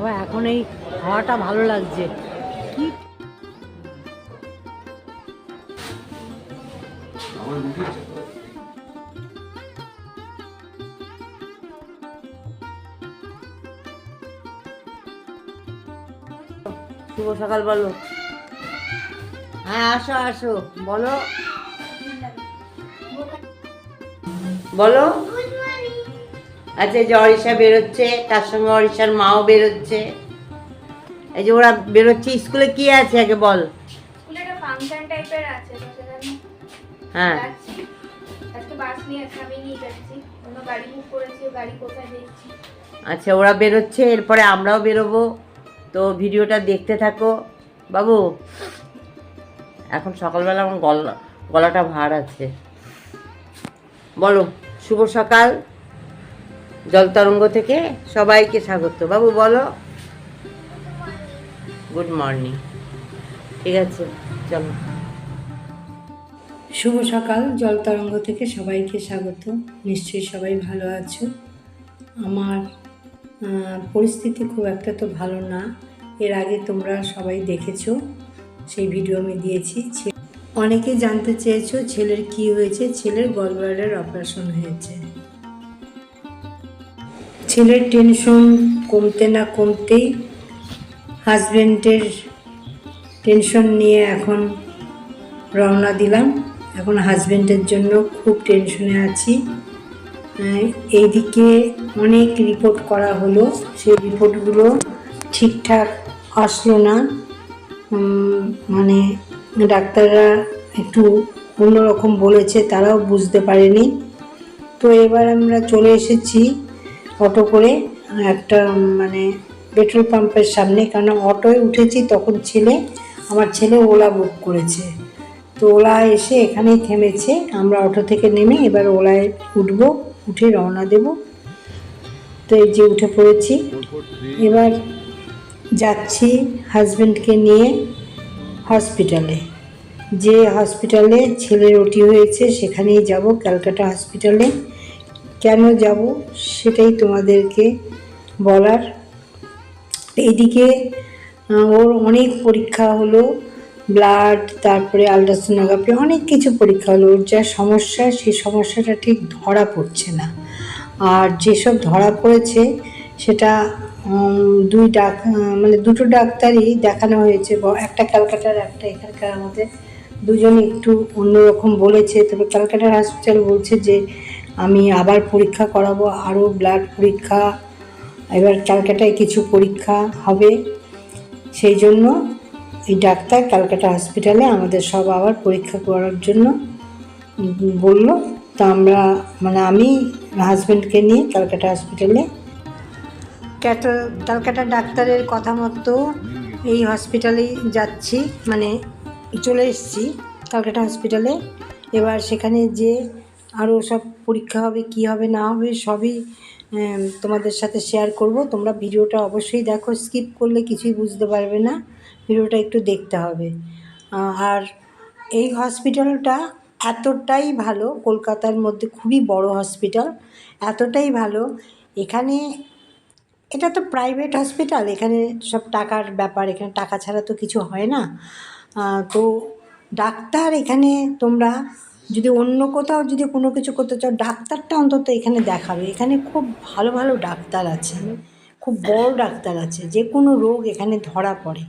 বাবা, এখন এই হাওয়াটা ভালো লাগছে। কি শুভ সকাল বলো। হ্যাঁ আসো আসো। বলো। বলো। আচ্ছা যে অরিষা বেরোচ্ছে তার সঙ্গে অরিষার মাও বেরোচ্ছে। এই যে ওরা বেরোচ্ছে স্কুলে কি আছে আগে বল? হ্যাঁ। আচ্ছা ওরা বেরোচ্ছে এরপরে আমরাও বেরোবো। তো ভিডিওটা দেখতে থাকো। বাবু এখন সকালবেলা আমার গলা গলাটা ভার আছে। বলো শুভ সকাল। জলতরঙ্গ থেকে সবাইকে স্বাগত। বাবু, বলো। গুড মর্নিং ঠিক আছে, চলো। শুভ সকাল জল তরঙ্গ থেকে সবাইকে স্বাগত। নিশ্চয়ই সবাই ভালো আছো। আমার পরিস্থিতি খুব একটা তো ভালো না। এর আগে তোমরা সবাই দেখেছ, সেই ভিডিও আমি দিয়েছি। অনেকে জানতে চেয়েছো ছেলের কি হয়েছে। ছেলের গলব্লাডার অপারেশন হয়েছে। ছেলের টেনশন কমতে না কমতেই হাজব্যান্ডের টেনশন নিয়ে এখন রওনা দিলাম। এখন হাজব্যান্ডের জন্য খুব টেনশনে আছি। এইদিকে অনেক রিপোর্ট করা হলো। সেই রিপোর্টগুলো ঠিকঠাক আসলো না। মানে ডাক্তাররা একটু অন্যরকম বলেছে, তারাও বুঝতে পারেনি। তো এবার আমরা চলে এসেছি অটো করে একটা মানে পেট্রোল পাম্পের সামনে, কারণ অটোয় উঠেছি, তখন ছেলে, আমার ছেলে ওলা বুক করেছে। তো ওলা এসে এখানেই থেমেছে, আমরা অটো থেকে নেমে এবার ওলায় উঠবো, উঠে রওনা দেব। তো এই যে উঠে পড়েছি। এবার যাচ্ছি হাজব্যান্ডকে নিয়ে হসপিটালে। যে হসপিটালে ছেলের ওটি হয়েছে, সেখানেই যাব, ক্যালকাটা হসপিটালে। কেন যাব সেটাই তোমাদেরকে বলার। এইদিকে ওর অনেক পরীক্ষা হলো ব্লাড তারপরে আলট্রাসোনোগ্রাফি অনেক কিছু পরীক্ষা হলো। ওর যা সমস্যা, সেই সমস্যাটা ঠিক ধরা পড়ছে না। আর যেসব ধরা পড়েছে, সেটা দুই ডাক মানে দুটো ডাক্তারই দেখানো হয়েছে। একটা ক্যালকাটার, একটা এখানকার আমাদের। দুজন একটু অন্যরকম বলেছে। তবে ক্যালকাটার হসপিটাল বলছে যে আমি আবার পরীক্ষা করাবো, আরও ব্লাড পরীক্ষা, এবার ক্যালকাটায় কিছু পরীক্ষা হবে। সেই জন্য এই ডাক্তার ক্যালকাটা হসপিটালে আমাদের সব আবার পরীক্ষা করার জন্য বলল। তা আমরা মানে আমি হাজব্যান্ডকে নিয়ে ক্যালকাটা হসপিটালে ক্যালকাটা ডাক্তারের কথা মতো এই হসপিটালেই যাচ্ছি মানে চলে এসেছি ক্যালকাটা হসপিটালে এবার সেখানে যে আরও সব পরীক্ষা হবে, কি হবে, না হবে, সবই তোমাদের সাথে শেয়ার করব। তোমরা ভিডিওটা অবশ্যই দেখো স্কিপ করলে কিছুই বুঝতে পারবে না, ভিডিওটা একটু দেখতে হবে। আর এই হসপিটালটা এতটাই ভালো, কলকাতার মধ্যে খুবই বড় হসপিটাল এতটাই ভালো। এখানে, এটা তো প্রাইভেট হসপিটাল এখানে সব টাকার ব্যাপার, এখানে টাকা ছাড়া তো কিছু হয় না। তো ডাক্তার এখানে তোমরা যদি অন্য কোথাও যদি কোনো কিছু করতে চাও ডাক্তারটা অন্তত এখানে দেখাবে। এখানে খুব ভালো ভালো ডাক্তার আছে। খুব বড় ডাক্তার আছে। যে কোনো রোগ এখানে ধরা পড়ে।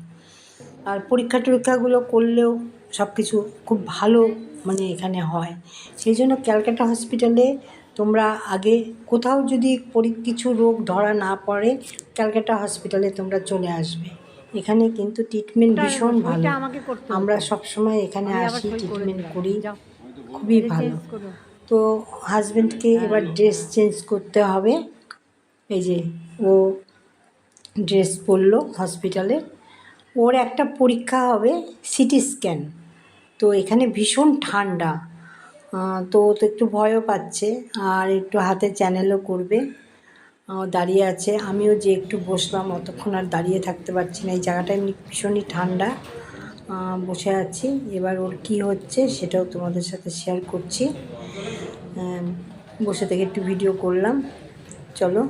আর পরীক্ষা টরীক্ষাগুলো করলেও সব কিছু খুব ভালো মানে এখানে হয়। সেই জন্য ক্যালকাটা হসপিটালে তোমরা আগে কোথাও যদি কিছু রোগ ধরা না পড়ে ক্যালকাটা হসপিটালে তোমরা চলে আসবে। এখানে কিন্তু ট্রিটমেন্ট ভীষণ ভালো। আমরা সবসময় এখানে আসি ট্রিটমেন্ট করি খুবই ভালো। তো হাজব্যান্ডকে এবার ড্রেস চেঞ্জ করতে হবে। এই যে ও ড্রেস পরলো হসপিটালে ওর একটা পরীক্ষা হবে সিটি স্ক্যান তো এখানে ভীষণ ঠান্ডা। তো ও তো একটু ভয়ও পাচ্ছে। আর একটু হাতে চ্যানেলও করবে। দাঁড়িয়ে আছে। আমিও যে একটু বসলাম অতক্ষণ আর দাঁড়িয়ে থাকতে পারছি না। এই জায়গাটা এমনি ভীষণই ঠান্ডা। বসে আছি। এবার ওর কি হচ্ছে সেটাও তোমাদের সাথে শেয়ার করছি। বসে থেকে একটু ভিডিও করলাম। চলো।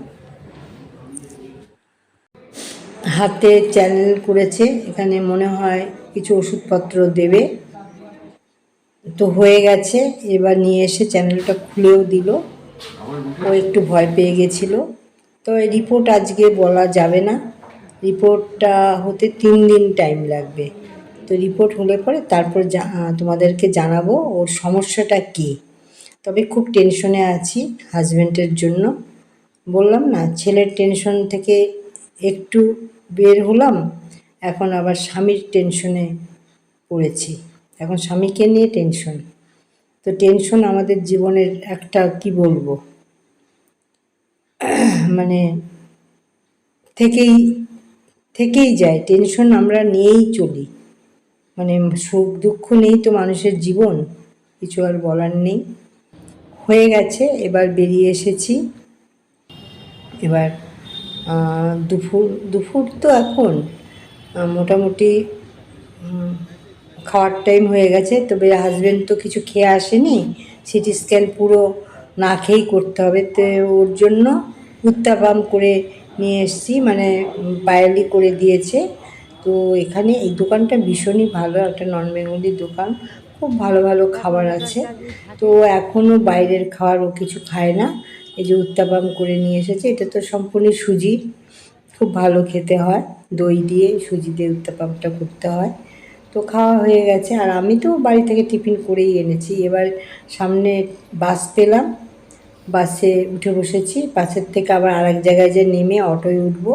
হাতে চ্যানেল করেছে, এখানে মনে হয় কিছু ওষুধপত্র দেবে। তো হয়ে গেছে, এবার নিয়ে এসে চ্যানেলটা খুলেও দিল। ও একটু ভয় পেয়ে গেছিল। তো রিপোর্ট আজকে বলা যাবে না। রিপোর্টটা হতে তিন দিন টাইম লাগবে। তো রিপোর্ট হলে পরে তারপর তোমাদেরকে জানাব ওর সমস্যাটা কী। তবে খুব টেনশনে আছি হাজব্যান্ডের জন্য। বললাম না, ছেলের টেনশন থেকে একটু বের হলাম, এখন আবার স্বামীর টেনশনে পড়েছি। এখন স্বামীকে নিয়ে টেনশন তো টেনশন আমাদের জীবনের একটা, কি বলব? মানে থেকেই থেকেই যায়। টেনশন আমরা নিয়েই চলি। মানে সুখ দুঃখ নেই তো মানুষের জীবন, কিছু আর বলার নেই। হয়ে গেছে, এবার বেরিয়ে এসেছি। এবার দুপুর দুপুর তো এখন। মোটামুটি খাওয়ার টাইম হয়ে গেছে, তবে হাজব্যান্ড তো কিছু খেয়ে আসেনি। সিটি স্ক্যান পুরো না খেয়েই করতে হবে। তো, ওর জন্য উত্তাপাম করে নিয়ে এসেছি মানে পায়েলি করে দিয়েছে। তো এখানে এই দোকানটা ভীষণই ভালো, একটা নন বেঙ্গলি দোকান। খুব ভালো ভালো খাবার আছে। তো এখনও বাইরের খাবার ও কিছু খায় না। এই যে উত্তাপাম করে নিয়ে এসেছে, এটা তো সম্পূর্ণ সুজি। খুব ভালো খেতে হয়। দই দিয়ে সুজি দিয়ে উত্তাপামটা করতে হয়। তো খাওয়া হয়ে গেছে। আর আমি তো বাড়ি থেকে টিফিন করেই এনেছি। এবার সামনে বাস পেলাম। বাসে উঠে বসেছি। বাসের থেকে আবার আরেক জায়গায় যে নেমে অটোয় উঠবো।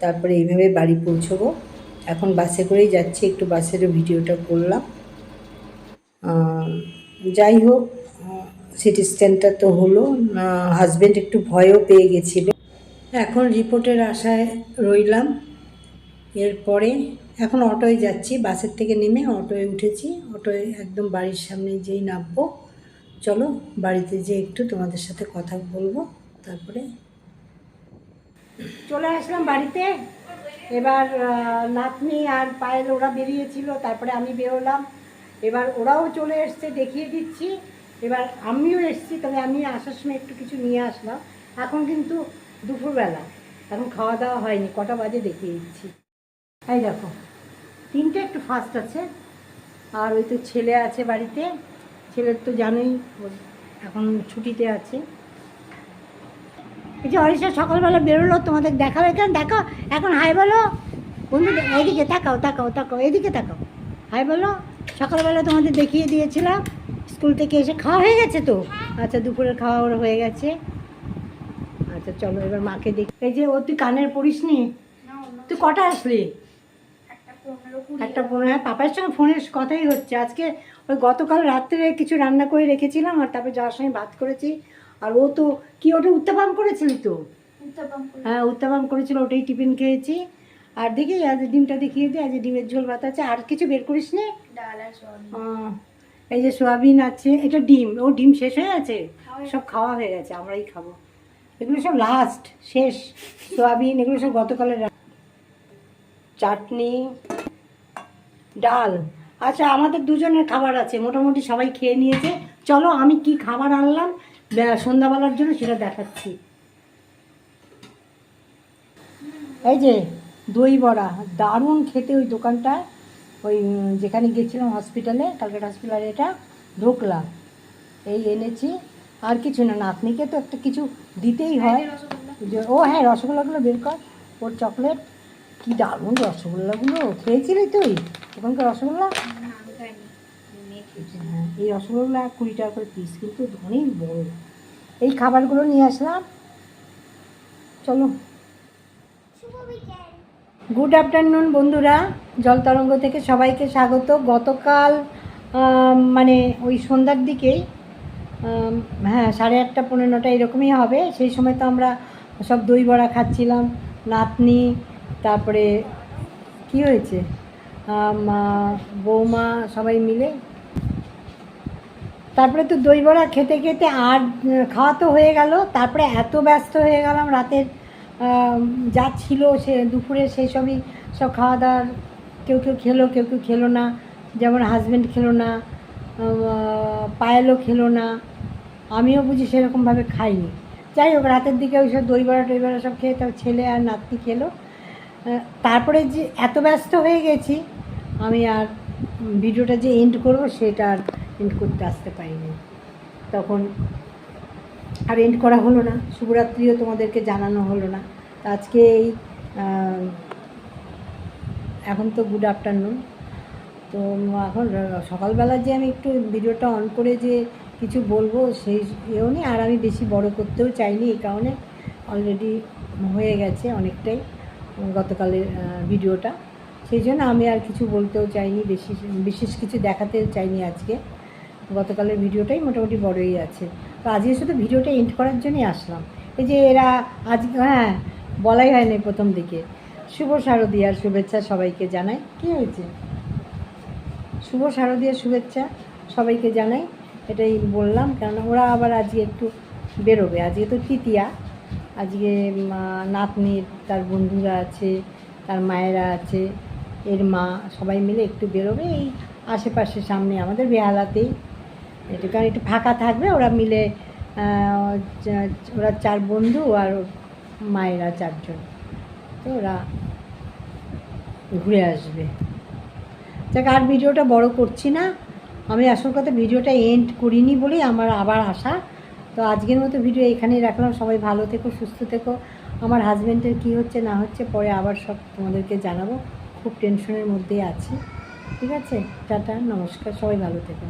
তারপরে এইভাবে বাড়ি পৌঁছবো। এখন বাসে করেই যাচ্ছি, একটু বাসেরও ভিডিওটা করলাম। যাই হোক সিটি স্ক্যানটা তো হলো হাজব্যান্ড একটু ভয়ও পেয়ে গেছিল। এখন রিপোর্টের আশায় রইলাম। এরপরে এখন অটোয় যাচ্ছি, বাসের থেকে নেমে অটোয় উঠেছি। অটোয় একদম বাড়ির সামনে যেই নামবো। চলো, বাড়িতে যে একটু তোমাদের সাথে কথা বলব, তারপরে। চলে আসলাম বাড়িতে। এবার নাতনি আর পায়েল ওরা বেরিয়েছিল, তারপরে আমি বেরোলাম। এবার ওরাও চলে এসছে, দেখিয়ে দিচ্ছি। এবার আমিও এসছি, তবে আমি আসার সময় একটু কিছু নিয়ে আসলাম। এখন কিন্তু দুপুরবেলা, এখন খাওয়া দাওয়া হয়নি, কটা বাজে দেখিয়ে দিচ্ছি। এই দেখো, তিনটে একটু ফাস্ট আছে। আর ওই তো ছেলে আছে বাড়িতে ছেলের তো জানোই এখন ছুটিতে আছে। এই যে অরিষা সকালবেলা বেরোলো তোমাদের দেখাও এখানে দেখো এখন হাই বলো। বন্ধু এইদিকে তাকাও তাকাও তাকাও এদিকে তাকাও। হাই বলো সকালবেলা তোমাদের দেখিয়ে দিয়েছিলাম স্কুল থেকে এসে খাওয়া হয়ে গেছে তো? আচ্ছা দুপুরের খাওয়া ওর হয়ে গেছে। আচ্ছা চলো এবার মাকে দেখি এই যে ও তুই কানের পড়িস নি? তুই কটা আসলি? একটা পনেরো হ্যাঁ পাপার সঙ্গে ফোনের কথাই হচ্ছে। আজকে ওই গতকাল রাত্রে কিছু রান্না করে রেখেছিলাম আর তারপরে যাওয়ার সময় ভাত করেছি। আর ও তো কি ওটা উত্তাপাম করেছিলি তো? হ্যাঁ উত্তাপাম করেছিল ওটাই টিফিন খেয়েছি। আর দেখি আজ ডিমটা দেখিয়ে দিই আজ ডিমের ঝোল ভাত আছে। আর কিছু বের করিস নি? এই যে সোয়াবিন আছে এটা ডিম ও ডিম শেষ হয়ে গেছে? সব খাওয়া হয়ে গেছে আমরাই খাব। এগুলো সব লাস্ট শেষ। সোয়াবিন এগুলো সব গতকালের চাটনি ডাল। আচ্ছা আমাদের দুজনের খাবার আছে মোটামুটি সবাই খেয়ে নিয়েছে। চলো আমি কি খাবার আনলাম? সন্ধ্যাবেলার জন্য সেটা দেখাচ্ছি। এই যে দই বড়া দারুণ খেতে ওই দোকানটায় ওই যেখানে গেছিলাম হসপিটালে কালকাটা হসপিটালে এটা ঢুকলাম। এই এনেছি। আর কিছু না নাতনিকে তো একটা কিছু দিতেই হয়। যে- ও হ্যাঁ রসগোল্লাগুলো বের কর। ওর চকলেট কি দারুণ রসগোল্লাগুলো। খেয়েছিলি তুই? ওখানকার রসগোল্লা না আমি খাইনি মেয়ে খেয়েছে। হ্যাঁ এই রসগোল্লা কুড়ি টাকা করে পিস কিন্তু অনেক বড়। এই খাবারগুলো নিয়ে আসলাম। চলো। গুড আফটারনুন বন্ধুরা। জলতরঙ্গ থেকে সবাইকে স্বাগত। গতকাল মানে ওই সন্ধ্যার দিকেই হ্যাঁ সাড়ে আটটা পনেরো নটা এরকমই হবে। সেই সময় তো আমরা সব দই বড়া খাচ্ছিলাম নাতনি তারপরে কি হয়েছে? বৌমা সবাই মিলে তারপরে তো দই বড়া খেতে খেতে আর খাওয়া তো হয়ে গেল। তারপরে এত ব্যস্ত হয়ে গেলাম রাতের যা ছিল সে দুপুরে সেই সবই সব খাওয়া দাওয়ার। কেউ কেউ খেলো, কেউ কেউ খেলো না। যেমন হাজব্যান্ড খেলো না পায়েলও খেলো না। আমিও বুঝি সেরকমভাবে খাইনি। যাই হোক, রাতের দিকে ওই সব দই বড়া, টই বড়া সব খেয়ে তার ছেলে আর নাতনি খেলো। তারপরে যে এত ব্যস্ত হয়ে গেছি, আমি আর ভিডিওটা যে এন্ড করব সেটা আর এন্ড করতে আসতে পারিনি। তখন আর এন্ড করা হলো না। শুভরাত্রিও তোমাদেরকে জানানো হলো না। আজকে এই এখন তো গুড আফটারনুন তো এখন সকালবেলা যে আমি একটু ভিডিওটা অন করে যে কিছু বলব সেই ইয়েও নেই। আর আমি বেশি বড় করতেও চাইনি এই কারণে অলরেডি হয়ে গেছে অনেকটাই গতকালের ভিডিওটা। সেই জন্য আমি আর কিছু বলতেও চাইনি, বেশি, বিশেষ কিছু দেখাতেও চাইনি আজকে। গতকালের ভিডিওটাই মোটামুটি বড়ই আছে। তো আজকে শুধু ভিডিওটা এন্ড করার জন্যই আসলাম। এই যে এরা আজ হ্যাঁ বলাই হয়নি প্রথম দিকে। শুভ শারদীয়ার শুভেচ্ছা সবাইকে জানাই। কী হয়েছে? শুভ শারদীয়ার শুভেচ্ছা সবাইকে জানাই। এটাই বললাম, কেননা ওরা আবার আজকে একটু বেরোবে। আজকে তো তৃতীয়া। আজকে নাতনির তার বন্ধুরা আছে, তার মায়েরা আছে, এর মা, সবাই মিলে একটু বেরোবে। এই আশেপাশে সামনে আমাদের বেহালাতেই কারণ একটু ফাঁকা থাকবে, ওরা মিলে ওরা চার বন্ধু আর মায়েরা চারজন। তো ওরা ঘুরে আসবে। যাক, আর ভিডিওটা বড় করছি না। আমি আসল কথা ভিডিওটা এন্ড করিনি বলেই আমার আবার আসা তো আজকের মতো ভিডিও এখানেই রাখলাম। সবাই ভালো থেকো, সুস্থ থেকো। আমার হাজব্যান্ডের কী হচ্ছে, না হচ্ছে, পরে আবার সব তোমাদেরকে জানাব। খুব টেনশনের মধ্যেই আছি। ঠিক আছে? টাটা, নমস্কার। সবাই ভালো থেকো।